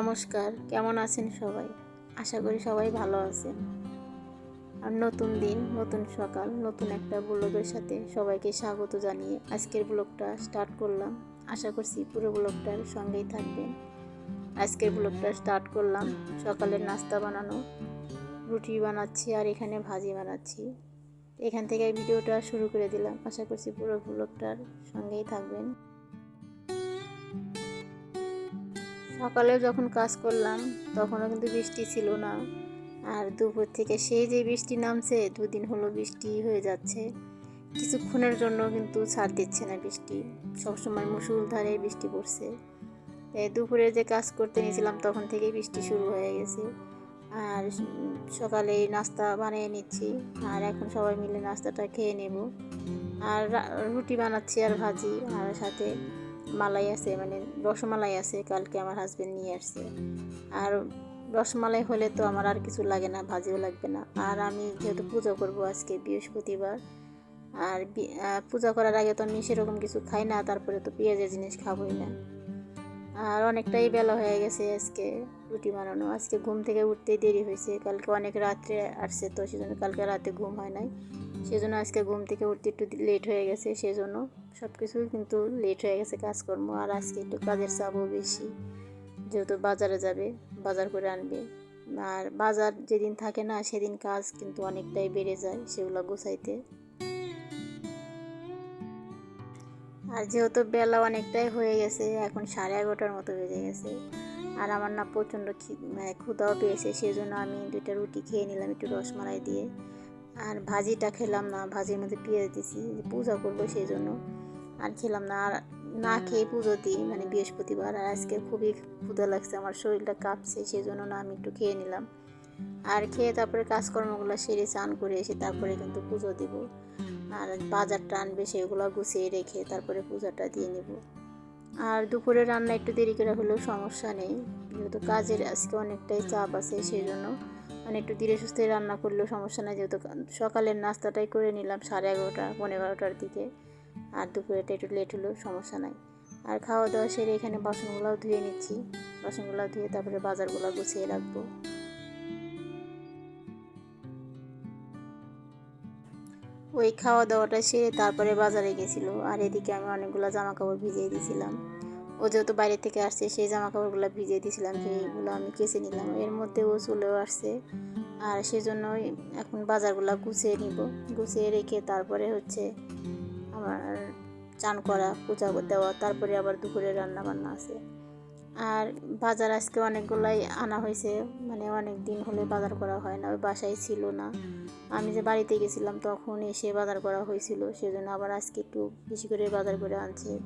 নমস্কার, কেমন আছেন সবাই? আশা করি সবাই ভালো আছেন। আর নতুন দিন, নতুন সকাল, নতুন একটা ব্লগের সাথে সবাইকে স্বাগত জানিয়ে আজকের ব্লগটা স্টার্ট করলাম। আশা করছি পুরো ব্লগটার সঙ্গেই থাকবেন। আজকের ব্লগটা স্টার্ট করলাম, সকালের নাস্তা বানানো, রুটি বানাচ্ছি আর এখানে ভাজি বানাচ্ছি। এখান থেকে ভিডিওটা শুরু করে দিলাম। আশা করছি পুরো ব্লগটার সঙ্গেই থাকবেন। সকালে যখন কাজ করলাম, তখনও কিন্তু বৃষ্টি ছিল না। আর দুপুর থেকে সেই যে বৃষ্টি নামছে, দুদিন হলো বৃষ্টি হয়ে যাচ্ছে। কিছুক্ষণের জন্য কিন্তু ছাড় দিচ্ছে না বৃষ্টি। সবসময় মুসুলধারে বৃষ্টি পড়ছে। তাই দুপুরে যে কাজ করতে নিয়েছিলাম, তখন থেকেই বৃষ্টি শুরু হয়ে গেছে। আর সকালে নাস্তা বানিয়ে নিচ্ছি। আর এখন সবাই মিলে নাস্তাটা খেয়ে নেব। আর রুটি বানাচ্ছি আর ভাজি। আর সাথে মালাই আছে মানে রসমালাই আছে কালকে আমার হাজব্যান্ড নিয়ে আসছে। আর রসমালাই হলে তো আমার আর কিছু লাগে না, ভাজিও লাগবে না। আর আমি যেহেতু পূজা করব আজকে বৃহস্পতিবার, আর পূজা করার আগে তো আমি সেরকম কিছু খাই না, তারপরে তো পেঁয়াজের জিনিস খাবোই না। আর অনেকটাই বেলা হয়ে গেছে আজকে, রুটি বানানো। আজকে ঘুম থেকে উঠতেই দেরি হয়েছে, কালকে অনেক রাত্রে আসছে তো, সেজন্য কালকে রাতে ঘুম হয় নাই। সেজন্য আজকে ঘুম থেকে উঠতে একটু লেট হয়ে গেছে, সেজন্য সব কিছুই কিন্তু লেট হয়ে গেছে কাজকর্ম। আর আজকে একটু কাজের চাপও বেশি, যেহেতু বাজারে যাবে, বাজার করে আনবে। আর বাজার যেদিন থাকে না, সেদিন কাজ কিন্তু অনেকটাই বেড়ে যায় সেগুলো গোছাইতে। আর যেহেতু বেলা অনেকটাই হয়ে গেছে, এখন সাড়ে এগারোটার মতো বেজে গেছে, আর আমার না প্রচণ্ড মানে ক্ষুধাও পেয়েছে সেই জন্য আমি দুইটা রুটি খেয়ে নিলাম একটু রসমালাই দিয়ে। আর ভাজিটা খেলাম না ভাজির মধ্যে পেঁয়াজ দিছি পূজা করব সেই জন্য। আর খেলাম না আর না খেয়ে পুজো দিই মানে বৃহস্পতিবার আর আজকে খুবই ক্ষুধা লাগছে আমার শরীরটা কাঁপছে সেই জন্য না আমি একটু খেয়ে নিলাম। আর খেয়ে তারপরে কাজকর্মগুলো সেরে চান করে এসে তারপরে কিন্তু পুজো দিব। আর বাজারটা আনবে সেগুলো গুছিয়ে রেখে তারপরে পূজাটা দিয়ে নিব। আর দুপুরে রান্না একটু দেরি করে হলেও সমস্যা নেই যেহেতু কাজের আজকে অনেকটাই চাপ আছে সেই জন্য মানে একটু ধীরে সুস্থে রান্না করলেও সমস্যা নেই যেহেতু সকালের নাস্তাটাই করে নিলাম সাড়ে এগারোটা, পনেরো এগারোটার দিকে। আর দুপুরেটা একটু লেট হলেও সমস্যা নাই। আর খাওয়া দাওয়া সেরে এখানে বাসনগুলোও ধুয়ে নিচ্ছি। বাসনগুলো ধুয়ে তারপরে বাজারগুলো গুছিয়ে রাখব। ওই খাওয়া দাওয়াটা সেরে তারপরে বাজারে গেছিল। আর এদিকে আমি অনেকগুলো জামা কাপড় ভিজিয়ে দিয়েছিলাম ও যেহেতু বাইরে থেকে আসছে সেই জামা কাপড়গুলো ভিজিয়ে দিয়েছিলাম সেইগুলো আমি কেচে নিলাম। এর মধ্যে ও চলেও আসছে। আর সেজন্যই এখন বাজারগুলো গুছিয়ে নিব। গুছিয়ে রেখে তারপরে হচ্ছে আমার চান করা পূজা দেওয়া তারপরে আবার দুপুরে রান্না বান্না আছে। আর বাজার আজকে অনেকগুলাই আনা হয়েছে। মানে অনেক দিন হলে বাজার করা হয় না ওই বাসায় ছিল না। আমি যে বাড়িতে গেছিলাম তখন এসে বাজার করা হয়েছিল। সেজন্য আবার আজকে একটু বেশি করে বাজার করে আনছে।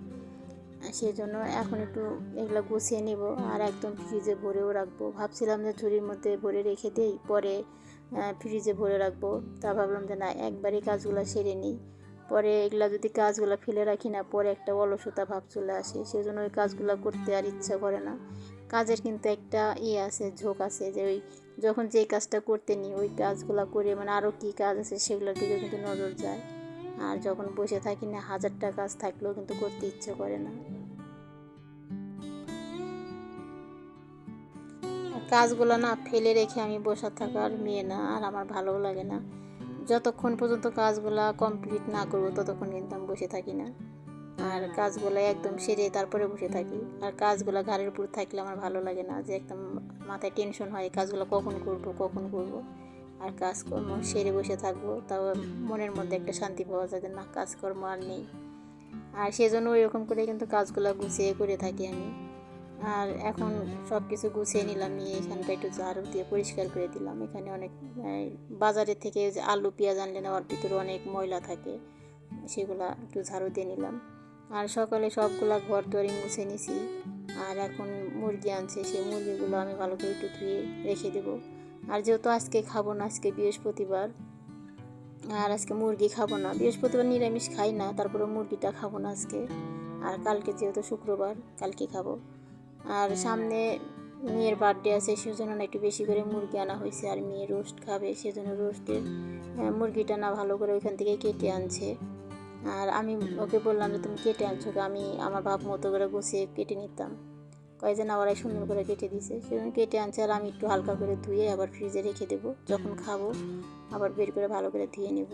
সেই জন্য এখন একটু এগুলো গুছিয়ে নেব আর একদম ফ্রিজে ভরেও রাখব। ভাবছিলাম যে ঝুড়ির মধ্যে ভরে রেখে দিই, পরে ফ্রিজে ভরে রাখব। তা ভাবলাম যে না, একবারই কাজগুলো সেরে নিই। পরে এগুলা যদি কাজগুলো ফেলে রাখি না, পরে একটা অলসতা ভাব চলে আসে। সেই জন্য ওই কাজগুলো করতে আর ইচ্ছা করে না। কাজের কিন্তু একটা ইয়ে আছে, ঝোঁক আছে যে ওই যখন যে কাজটা করতে নিই, ওই কাজগুলো করে মানে আরও কী কাজ আছে সেগুলোর দিকে কিন্তু নজর যায়। আর যখন বসে থাকি না, হাজারটা কাজ থাকলেও কিন্তু করতে ইচ্ছে করে না। কাজগুলো না ফেলে রেখে আমি বসে থাকার মেয়ে না, আর আমার ভালোও লাগে না। যতক্ষণ পর্যন্ত কাজগুলা কমপ্লিট না করব, ততক্ষণ কিন্তু আমি বসে থাকি না। আর কাজগুলো একদম সেরে তারপরে বসে থাকি। আর কাজগুলো ঘাড়ের উপর থাকলে আমার ভালো লাগে না, যে একদম মাথায় টেনশন হয়, কাজগুলো কখন করব কখন করব। আর কাজকর্ম সেরে বসে থাকব, তাও মনের মধ্যে একটা শান্তি পাওয়া যায় না, কাজকর্ম আর নেই। আর সেজন্য ওইরকম করে কিন্তু কাজগুলো গুছিয়ে করে থাকি আমি। আর এখন সব কিছু গুছিয়ে নিলাম, নিয়ে এখানটা একটু ঝাড়ু দিয়ে পরিষ্কার করে দিলাম। এখানে অনেক বাজারের থেকে যে আলু, পেঁয়াজ আনলে না, ওর ভিতরে অনেক ময়লা থাকে, সেগুলা একটু ঝাড়ু দিয়ে নিলাম। আর সকালে সবগুলা ঘর দুয়ারি মুছে নিছি। আর এখন মুরগি আনছে, সেই মুরগিগুলো আমি ভালো করে একটু ধুয়ে রেখে দেবো। আর যেহেতু আজকে খাব না, আজকে বৃহস্পতিবার, আর আজকে মুরগি খাব না, বৃহস্পতিবার নিরামিষ খাই না তারপরে মুরগিটা খাব না আজকে, আর কালকে যেহেতু শুক্রবার, কালকে খাব। আর সামনে মেয়ের বার্থডে আছে, সেজন্য না একটু বেশি করে মুরগি আনা হয়েছে, আর মেয়ে রোস্ট খাবে, সেজন্য রোস্টের মুরগিটা না ভালো করে ওইখান থেকে কেটে আনছে। আর আমি ওকে বললাম যে, তুমি কেটে আনছো? আমি আমার ভাব মতো করে গুছিয়ে কেটে নিতাম। কয় যে না ওরাই সুন্দর করে কেটে দিছে। সেজন্য কেটে আনছে আর আমি একটু হালকা করে ধুয়ে আবার ফ্রিজে রেখে দেবো। যখন খাব আবার বের করে ভালো করে ধুয়ে নেব।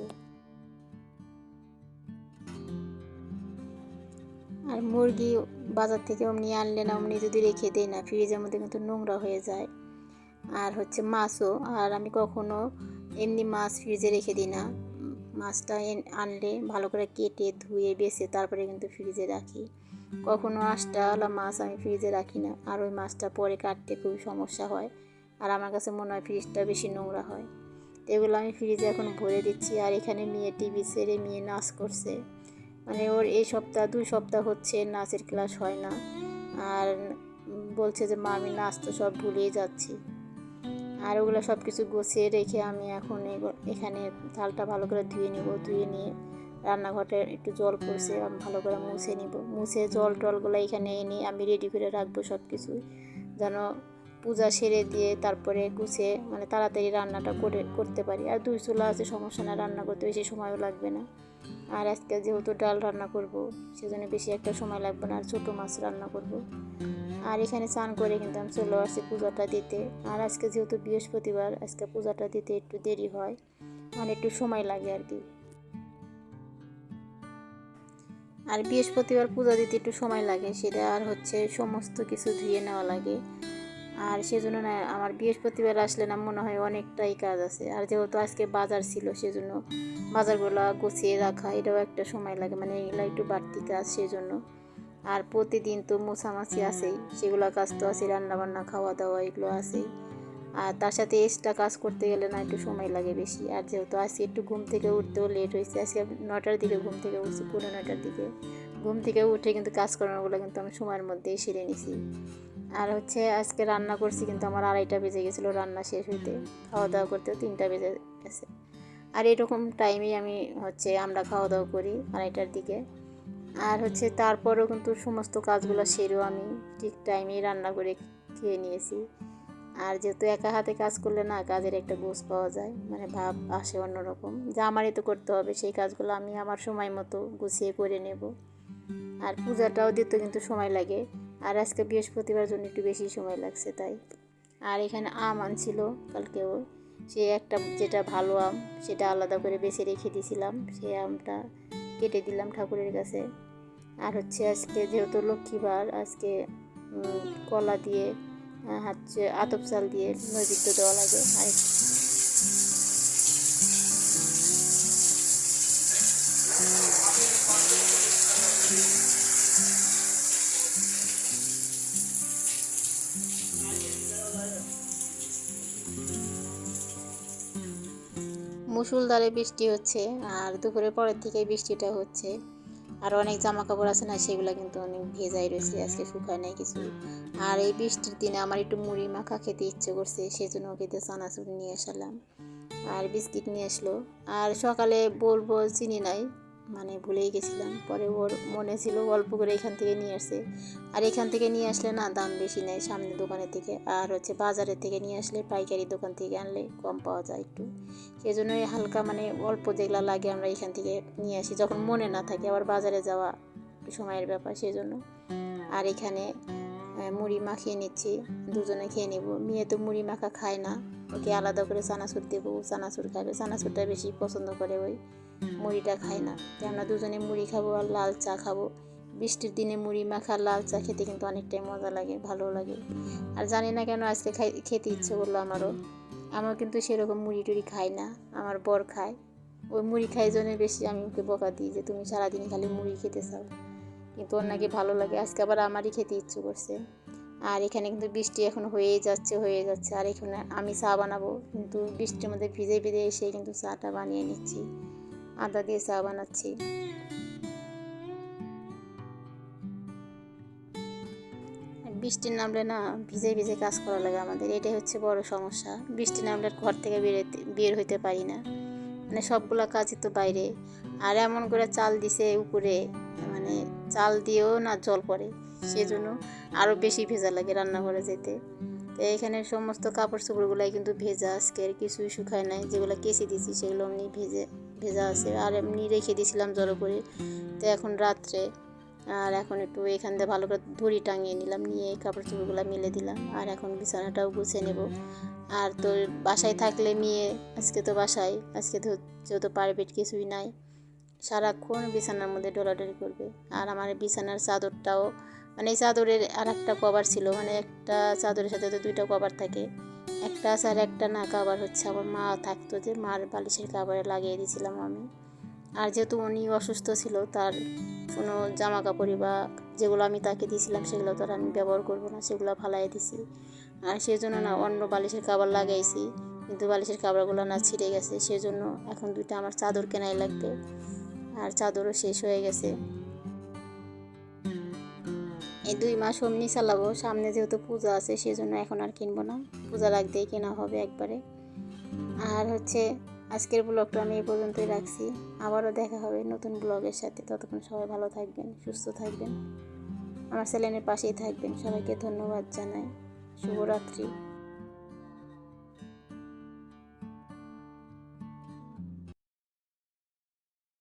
আর মুরগি বাজার থেকে অমনি আনলে না অমনি যদি রেখে দেয় না ফ্রিজের মধ্যে কিন্তু নোংরা হয়ে যায়। আর হচ্ছে মাছও আর আমি কখনো এমনি মাছ ফ্রিজে রেখে দিই না। মাছটা আনলে ভালো করে কেটে ধুয়ে বেছে তারপরে কিন্তু ফ্রিজে রাখি। কখনো আষ্টাওয়ালা মাছ আমি ফ্রিজে রাখি না। আর ওই মাছটা পরে কাটতে খুবই সমস্যা হয়। আর আমার কাছে মনে হয় ফ্রিজটা বেশি নোংরা হয়। তো এগুলো আমি ফ্রিজে এখন ভরে দিচ্ছি। আর এখানে মেয়ে টিভি ছেড়ে মেয়ে নাচ করছে। মানে ওর এই সপ্তাহ, দুই সপ্তাহ হচ্ছে নাচের ক্লাস হয় না। আর বলছে যে, মা, আমি নাচ তো সব ভুলেই যাচ্ছি। আর ওগুলো সব কিছু গুছিয়ে রেখে আমি এখন এখানে থালটা ভালো করে ধুয়ে নিব। ধুয়ে নিয়ে রান্নাঘরটা একটু জল পড়ছে, আমি ভালো করে মুছে নিব। মুছে জল টলগুলো এখানে এনে আমি রেডি করে রাখব সব কিছুই যেন পূজা সেরে দিয়ে তারপরে গুছিয়ে মানে তাড়াতাড়ি রান্নাটা করে, করতে পারি। আর দুই চুলা আছে, সমস্যা না রান্না করতে বেশি সময়ও লাগবে না। আর আজকে যেহেতু ডাল রান্না করব, সেজন্য বেশি একটা সময় লাগবে না, আর ছোটো মাছ রান্না করব। আর এখানে স্নান করে কিন্তু আমি চলে আসছি পূজাটা দিতে। আর আজকে যেহেতু বৃহস্পতিবার, আজকে পূজাটা দিতে একটু দেরি হয় মানে একটু সময় লাগে আর কি। আর বৃহস্পতিবার পূজা দিতে একটু সময় লাগে, সেটা আর হচ্ছে সমস্ত কিছু ধুয়ে নেওয়া লাগে। আর সেজন্য না, আমার বৃহস্পতিবার আসলে না মনে হয় অনেকটাই কাজ আছে। আর যেহেতু আজকে বাজার ছিল, সেজন্য বাজারগুলো গুছিয়ে রাখা, এটাও একটা সময় লাগে মানে এগুলো একটু বাড়তি কাজ সেজন্য। আর প্রতিদিন তো মোছামাছি আছেই, সেগুলো কাজ তো আছে রান্নাবান্না, খাওয়া দাওয়া, এগুলো আছেই। আর তার সাথে এক্সট্রা কাজ করতে গেলে না একটু সময় লাগে বেশি। আর যেহেতু আজকে একটু ঘুম থেকে উঠতেও লেট হয়েছে, আজকে নটার দিকে ঘুম থেকে উঠছি পনেরো নটার দিকে। ঘুম থেকে উঠে কিন্তু কাজকর্মগুলো কিন্তু আমি সময়ের মধ্যেই সেরে নিছি। আর হচ্ছে আজকে রান্না করছি কিন্তু আমার আড়াইটা বেজে গেছিল রান্না শেষ হইতে। খাওয়া দাওয়া করতেও তিনটা বেজে গেছে। আর এরকম টাইমেই আমি হচ্ছে আমরা খাওয়া দাওয়া করি আড়াইটার দিকে। আর হচ্ছে তারপরেও কিন্তু সমস্ত কাজগুলো সেরেও আমি ঠিক টাইমেই রান্না করে খেয়ে নিয়েছি। আর যেহেতু একা হাতে কাজ করলে না কাজের একটা গোছ পাওয়া যায় মানে ভাব আসে অন্যরকম। যা আমারই তো করতে হবে, সেই কাজগুলো আমি আমার সময় মতো গুছিয়ে করে নেব। আর পূজাটাও দিতে কিন্তু সময় লাগে। আর আজকে বৃহস্পতিবার জন্য একটু বেশি সময় লাগছে তাই। আর এখানে আম আনছিল কালকেও সে একটা যেটা ভালো আম, সেটা আলাদা করে বেছে রেখে দিয়েছিলাম সেই আমটা কেটে দিলাম ঠাকুরের কাছে। আর হচ্ছে আজকে যেহেতু লক্ষ্মীবার, আজকে কলা দিয়ে হচ্ছে আতপ চাল দিয়ে নৈবেদ্য দেওয়া লাগে। আর মুসুলধারে বৃষ্টি হচ্ছে, আর দুপুরের পরের থেকে বৃষ্টিটা হচ্ছে। আর অনেক জামা কাপড় আছে না, সেগুলো কিন্তু অনেক ভেজাই রয়েছে, আজকে শুকায় নাই কিছু। আর এই বৃষ্টির দিনে আমার একটু মুড়ি মাখা খেতে ইচ্ছে করছে, সেজন্য খেতে চানাচুর নিয়ে আসলাম। আর বিস্কিট নিয়ে আসলো। আর সকালে বলব চিনি নাই মানে ভুলেই গেছিলাম। পরে ওর মনে ছিল অল্প করে এখান থেকে নিয়ে আসছে। আর এখান থেকে নিয়ে আসলে না দাম বেশি নেয় সামনে দোকানের থেকে। আর হচ্ছে বাজারের থেকে নিয়ে আসলে পাইকারি দোকান থেকে আনলে কম পাওয়া যায় একটু। সেই জন্যই হালকা মানে অল্প যেগুলো লাগে আমরা এখান থেকে নিয়ে আসি। যখন মনে না থাকে আবার বাজারে যাওয়া একটু সময়ের ব্যাপার সেই জন্য আর এখানে মুড়ি মাখিয়ে নিচ্ছি। দুজনে খেয়ে নেব। মেয়ে তো মুড়ি মাখা খায় না। ওকে আলাদা করে চানাচুর দেবো চানাচুর খাবে। চানাচুরটা বেশি পছন্দ করে ওই মুড়িটা খায় না। তো আমরা দুজনে মুড়ি খাব আর লাল চা খাব। বৃষ্টির দিনে মুড়ি মাখা লাল চা খেতে কিন্তু অনেকটাই মজা লাগে ভালো লাগে। আর জানি না কেন আজকে খাই খেতে ইচ্ছে করল আমারও। আমার কিন্তু সেরকম মুড়ি টুড়ি খাই না আমার বর খায়। ওই মুড়ি খাই জন্য বেশি আমি ওকে বকা দিই যে তুমি সারাদিন খালি মুড়ি খেতে চাও। কিন্তু ওর নাকি ভালো লাগে আজকে আবার আমারই খেতে ইচ্ছে করছে। আর এখানে কিন্তু বৃষ্টি এখন হয়েই যাচ্ছে হয়ে যাচ্ছে। আর এখানে আমি চা বানাবো, কিন্তু বৃষ্টির মধ্যে ভিজে ভিজে এসে কিন্তু চাটা বানিয়ে নিচ্ছি। আদা দিয়ে চা বানাচ্ছি। আর বৃষ্টি নামলে না ভিজে ভিজে কাজ করা লাগে আমাদের, এটাই হচ্ছে বড় সমস্যা। বৃষ্টি নামলে ঘর থেকে বেরোতে বের হইতে পারি না। মানে সবগুলা কাজই তো বাইরে। আর এমন করে চাল দিছে উপরে মানে চাল দিয়েও না জল পড়ে, সেজন্য আরও বেশি ভেজা লাগে রান্নাঘরে যেতে। তো এখানে সমস্ত কাপড় চোপড়গুলাই কিন্তু ভেজা আজকে আর কিছুই শুকায় নাই, যেগুলো কেচে দিয়েছি সেগুলো এমনি ভেজে, ভেজা আছে। আর এমনি রেখে দিয়েছিলাম জড়ো করে। তো এখন রাত্রে, আর এখন একটু এখান থেকে ভালো করে দড়ি টাঙিয়ে নিলাম, নিয়ে এই কাপড় চোপড়গুলো মিলে দিলাম। আর এখন বিছানাটাও গুছিয়ে নেব। আর তোর বাসায় থাকলে মেয়ে, আজকে তো বাসায়, আজকে তো, যেহেতু প্রাইভেট কিছুই নাই। সারাক্ষণ বিছানার মধ্যে ডলাডলি করবে। আর আমার বিছানার চাদরটাও মানে এই চাদরের আর একটা কভার ছিল মানে একটা চাদরের সাথে তো দুইটা কভার থাকে। একটা আর একটা না কাবার হচ্ছে। আমার মা থাকতো যে মার বালিশের কাবারে লাগিয়ে দিয়েছিলাম আমি। আর যেহেতু উনি অসুস্থ ছিল, তার কোনো জামা কাপড়ই বা যেগুলো আমি তাকে দিয়েছিলাম সেগুলো তো আর আমি ব্যবহার করব না, সেগুলো ফালাই দিছি। আর সেই জন্য না অন্য বালিশের কাবার লাগাইছি, কিন্তু বালিশের কাবারগুলো না ছিঁড়ে গেছে। সেজন্য এখন দুইটা আমার চাদর কেনাই লাগবে। আর চাদরও শেষ হয়ে গেছে। এই দুই মাস অমনি চালাবো। সামনে যেহেতু পূজা আছে, সেজন্য এখন আর কিনবো না। আগ দিয়ে কেনা হবে একবারে। আর হচ্ছে, আজকের ব্লগটা আমি এই পর্যন্তই রাখছি। আবারও দেখা হবে নতুন ব্লগের সাথে। ততক্ষণ সবাই ভালো থাকবেন, সুস্থ থাকবেন। আমার চ্যানেলের পাশেই থাকবেন। সবাইকে ধন্যবাদ জানাই। শুভরাত্রি।